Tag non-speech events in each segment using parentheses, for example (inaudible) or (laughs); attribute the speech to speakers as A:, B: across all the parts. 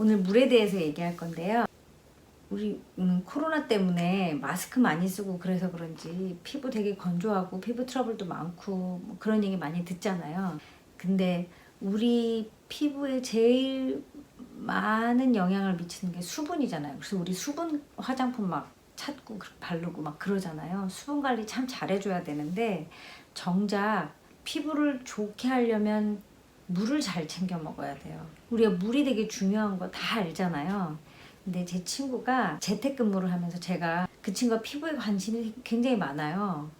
A: 오늘 물에 대해서 얘기할 건데요. 우리 음, 코로나 때문에 마스크 많이 쓰고 그래서 그런지 피부 되게 건조하고 피부 트러블도 많고 뭐 그런 얘기 많이 듣잖아요. 근데 우리 피부에 제일 많은 영향을 미치는 게 수분이잖아요. 그래서 우리 수분 화장품 막 찾고 그- 바르고 막 그러잖아요. 수분 관리 참 잘해줘야 되는데 정작 피부를 좋게 하려면 물을 잘 챙겨 먹어야 돼요. 우리가 물이 되게 중요한 거 다 알잖아요. 근데 제 친구가 재택근무를 하면서 제가 그 친구가 피부에 관심이 굉장히 많아요.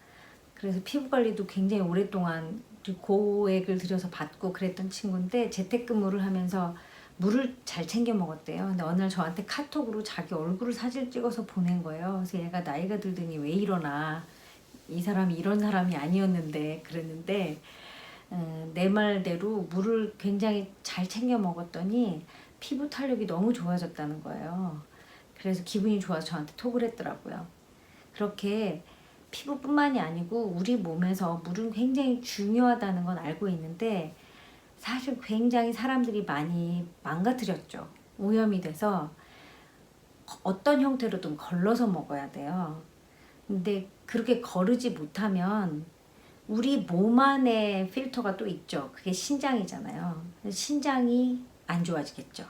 A: 그래서 피부 관리도 굉장히 오랫동안 고액을 들여서 받고 그랬던 친구인데 재택근무를 하면서 물을 잘 챙겨 먹었대요. 근데 어느 날 저한테 카톡으로 자기 얼굴을 사진 찍어서 보낸 거예요. 그래서 얘가 나이가 들더니 왜 이러나 이 사람이 이런 사람이 아니었는데 그랬는데 어, 내 말대로 물을 굉장히 잘 챙겨 먹었더니 피부 탄력이 너무 좋아졌다는 거예요. 그래서 기분이 좋아서 저한테 톡을 했더라고요. 그렇게 피부뿐만이 아니고 우리 몸에서 물은 굉장히 중요하다는 건 알고 있는데 사실 굉장히 사람들이 많이 망가뜨렸죠. 오염이 돼서 어떤 형태로든 걸러서 먹어야 돼요. 근데 그렇게 거르지 못하면 우리 몸 안에 필터가 또 있죠. 그게 신장이잖아요. 신장이 안 좋아지겠죠.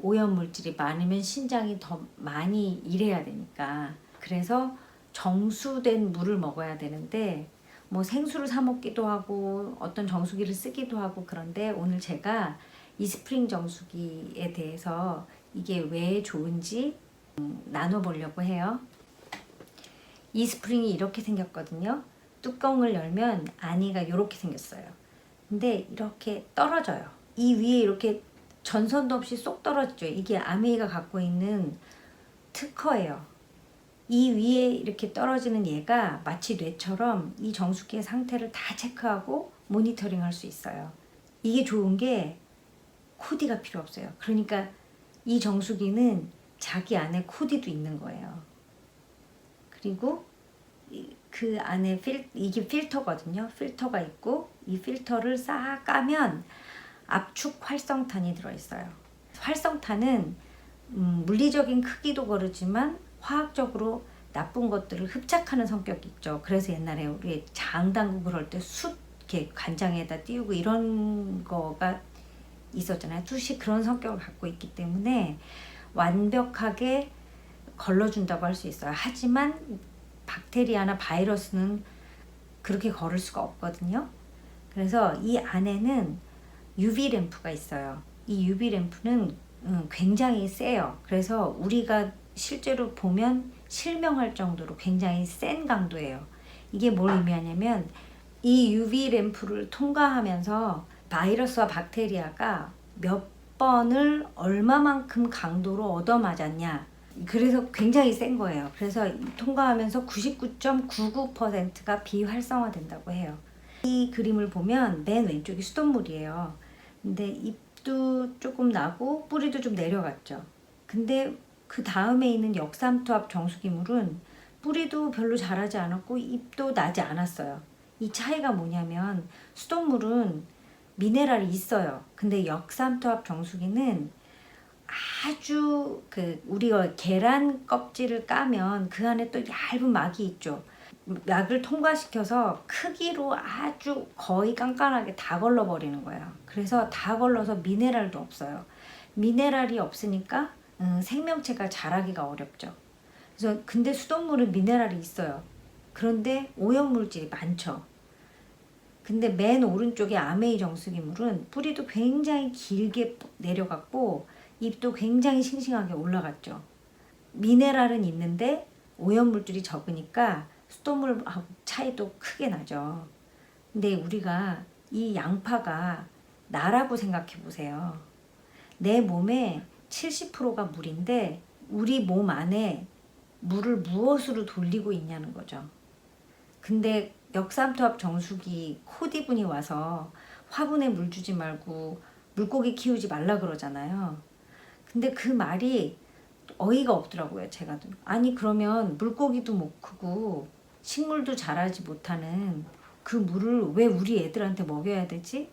A: 오염 물질이 많으면 신장이 더 많이 일해야 되니까. 그래서 정수된 물을 먹어야 되는데 뭐 생수를 사 먹기도 하고 어떤 정수기를 쓰기도 하고 그런데 오늘 제가 이스프링 정수기에 대해서 이게 왜 좋은지 음, 나눠보려고 해요. 이스프링이 이렇게 생겼거든요. 뚜껑을 열면 안이가 이렇게 생겼어요. 근데 이렇게 떨어져요. 이 위에 이렇게 전선도 없이 쏙 떨어지죠. 이게 아메이가 갖고 있는 특허예요. 이 위에 이렇게 떨어지는 얘가 마치 뇌처럼 이 정수기의 상태를 다 체크하고 모니터링 할 수 있어요. 이게 좋은 게 코디가 필요 없어요. 그러니까 이 정수기는 자기 안에 코디도 있는 거예요. 그리고 이- 그 안에 필 이게 필터거든요. 필터가 있고 이 필터를 싹 까면 압축 활성탄이 들어 있어요. 활성탄은 음, 물리적인 크기도 거르지만 화학적으로 나쁜 것들을 흡착하는 성격이 있죠. 그래서 옛날에 우리 장 담그고 그럴 때숯 이렇게 간장에다 띄우고 이런 거가 있었잖아요. 숯이 그런 성격을 갖고 있기 때문에 완벽하게 걸러준다고 할 수 있어요. 하지만 박테리아나 바이러스는 그렇게 걸을 수가 없거든요. 그래서 이 안에는 UV 램프가 있어요. 이 UV 램프는 음, 굉장히 세요. 그래서 우리가 실제로 보면 실명할 정도로 굉장히 센 강도예요. 이게 뭘 의미하냐면 이 UV 램프를 통과하면서 바이러스와 박테리아가 몇 번을 얼마만큼 강도로 얻어맞았냐. 그래서 굉장히 센 거예요. 그래서 이 통과하면서 99.99%가 비활성화된다고 해요. 이 그림을 보면 맨 왼쪽이 수돗물이에요. 근데 잎도 조금 나고 뿌리도 좀 내려갔죠. 근데 그 다음에 있는 역삼투압 정수기물은 뿌리도 별로 자라지 않았고 잎도 나지 않았어요. 이 차이가 뭐냐면 수돗물은 미네랄이 있어요. 근데 역삼투압 정수기는 아주 그 우리가 계란 껍질을 까면 그 안에 또 얇은 막이 있죠. 약을 통과시켜서 크기로 아주 거의 깐깐하게 다 걸러버리는 거예요. 그래서 다 걸러서 미네랄도 없어요. 미네랄이 없으니까 음, 생명체가 자라기가 어렵죠. 그래서 근데 수돗물은 미네랄이 있어요. 그런데 오염물질이 많죠. 근데 맨 오른쪽에 아메이 정수기물은 뿌리도 굉장히 길게 내려갔고 잎도 굉장히 싱싱하게 올라갔죠. 미네랄은 있는데 오염물질이 적으니까 수돗물하고 차이도 크게 나죠. 근데 우리가 이 양파가 나라고 생각해 보세요. 내 몸의 70%가 물인데 우리 몸 안에 물을 무엇으로 돌리고 있냐는 거죠. 근데 역삼투압 정수기 코디분이 와서 화분에 물 주지 말고 물고기 키우지 말라 그러잖아요. 근데 그 말이 어이가 없더라고요, 제가. 아니, 그러면 물고기도 못 크고 식물도 자라지 못하는 그 물을 왜 우리 애들한테 먹여야 되지?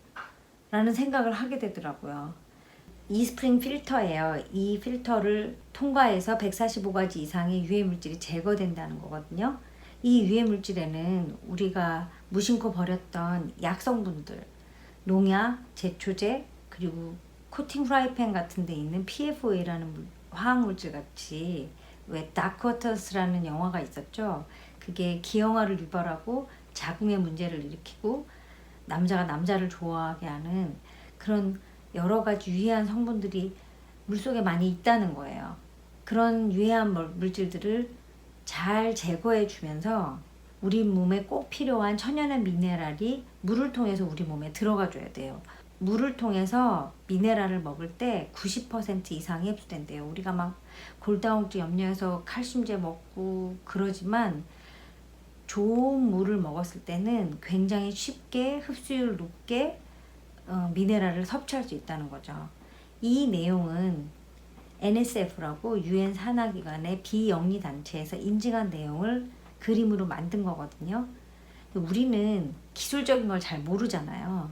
A: 라는 생각을 하게 되더라고요. 이스프링 필터예요. 이 필터를 통과해서 145가지 이상의 유해 물질이 제거된다는 거거든요. 이 유해 물질에는 우리가 무심코 버렸던 약성분들, 농약, 제초제, 그리고 코팅 프라이팬 같은 데 있는 PFOA라는 화학 물질 같이 왜 다크워터스라는 영화가 있었죠. 그게 기형아를 유발하고 자궁의 문제를 일으키고 남자가 남자를 좋아하게 하는 그런 여러 가지 유해한 성분들이 물속에 많이 있다는 거예요. 그런 유해한 물- 물질들을 잘 제거해 주면서 우리 몸에 꼭 필요한 천연의 미네랄이 물을 통해서 우리 몸에 들어가 줘야 돼요. 물을 통해서 미네랄을 먹을 때 90% 이상이 흡수된대요. 우리가 막 골다공증 염려해서 칼슘제 먹고 그러지만 좋은 물을 먹었을 때는 굉장히 쉽게 흡수율 높게 어, 미네랄을 섭취할 수 있다는 거죠. 이 내용은 NSF라고 유엔 산하기관의 비영리 단체에서 인증한 내용을 그림으로 만든 거거든요. 우리는 기술적인 걸 잘 모르잖아요.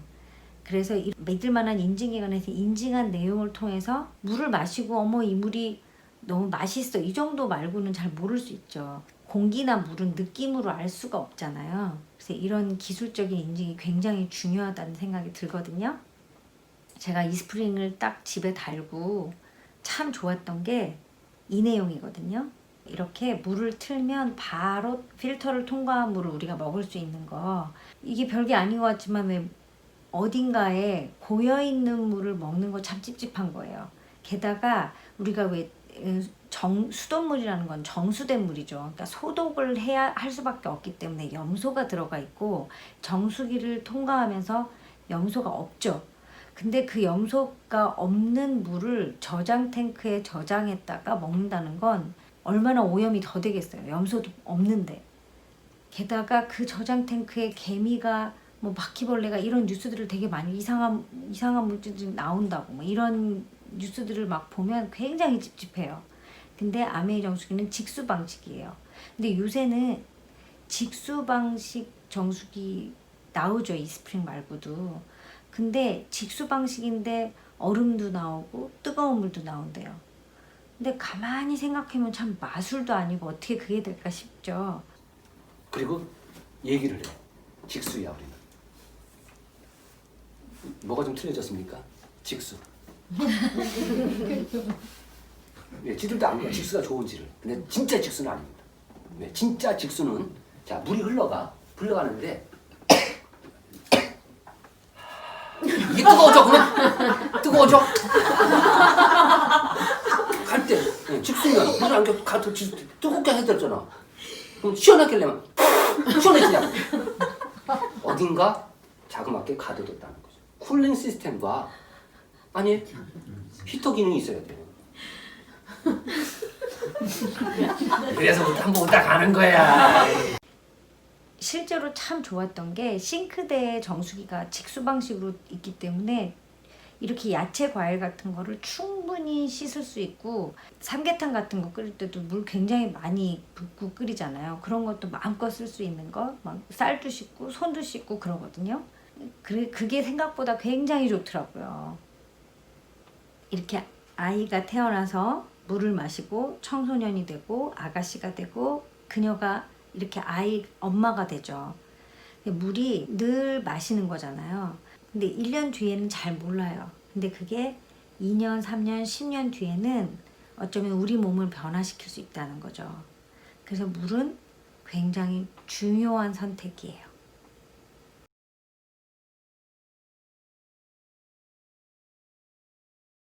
A: 그래서 이- 믿을 만한 인증기관에서 인증한 내용을 통해서 물을 마시고 어머 이 물이 너무 맛있어 이 정도 말고는 잘 모를 수 있죠. 공기나 물은 느낌으로 알 수가 없잖아요. 그래서 이런 기술적인 인증이 굉장히 중요하다는 생각이 들거든요. 제가 이스프링을 딱 집에 달고 참 좋았던 게 이 내용이거든요. 이렇게 물을 틀면 바로 필터를 통과한 물을 우리가 먹을 수 있는 거. 이게 별게 아닌 것 같지만 왜 어딘가에 고여 있는 물을 먹는 거 참 찝찝한 거예요. 게다가 우리가 왜 음, 정, 수돗물이라는 건 정수된 물이죠. 그러니까 소독을 해야 할 수밖에 없기 때문에 염소가 들어가 있고 정수기를 통과하면서 염소가 없죠. 근데 그 염소가 없는 물을 저장 탱크에 저장했다가 먹는다는 건 얼마나 오염이 더 되겠어요. 염소도 없는데. 게다가 그 저장 탱크에 개미가 뭐 바퀴벌레가 이런 뉴스들을 되게 많이 이상한 이상한 물질들이 나온다고 뭐 이런 뉴스들을 막 보면 굉장히 찝찝해요. 근데 아메이 정수기는 직수 방식이에요. 근데 요새는 직수 방식 정수기 나오죠 이스프링 말고도. 근데 직수 방식인데 얼음도 나오고 뜨거운 물도 나온대요. 근데 가만히 생각하면 참 마술도 아니고 어떻게 그게 될까 싶죠.
B: 그리고 얘기를 해. 직수야 우리는. 뭐가 좀 틀려졌습니까? 직수. 네, 지들도 압니다. 직수가 좋은지를. 근데 진짜 직수는 아닙니다. 네, 진짜 직수는 자 물이 흘러가 흘러가는데 이게 그러면 뜨거워져. 갈때 네, 직수면 물을 안겨 가도 뜨겁게 해드렸잖아. 그럼 하려면 시원해지냐? 어딘가 자그맣게 가둬뒀다는 거죠. 쿨링 시스템과 아니 히터 기능이 있어야 돼요. (laughs) 그래서부터 한번 오다 가는 거야.
A: 실제로 참 좋았던 게 싱크대에 정수기가 직수 방식으로 있기 때문에 이렇게 야채 과일 같은 거를 충분히 씻을 수 있고 삼계탕 같은 거 끓일 때도 물 굉장히 많이 붓고 끓이잖아요. 그런 것도 마음껏 쓸 수 있는 거, 막 쌀도 씻고 손도 씻고 그러거든요. 그게 생각보다 굉장히 좋더라고요. 이렇게 아이가 태어나서 물을 마시고 청소년이 되고 아가씨가 되고 그녀가 이렇게 아이 엄마가 되죠. 물이 늘 마시는 거잖아요. 근데 1년 뒤에는 잘 몰라요. 근데 그게 2년, 3년, 10년 뒤에는 어쩌면 우리 몸을 변화시킬 수 있다는 거죠. 그래서 물은 굉장히 중요한 선택이에요.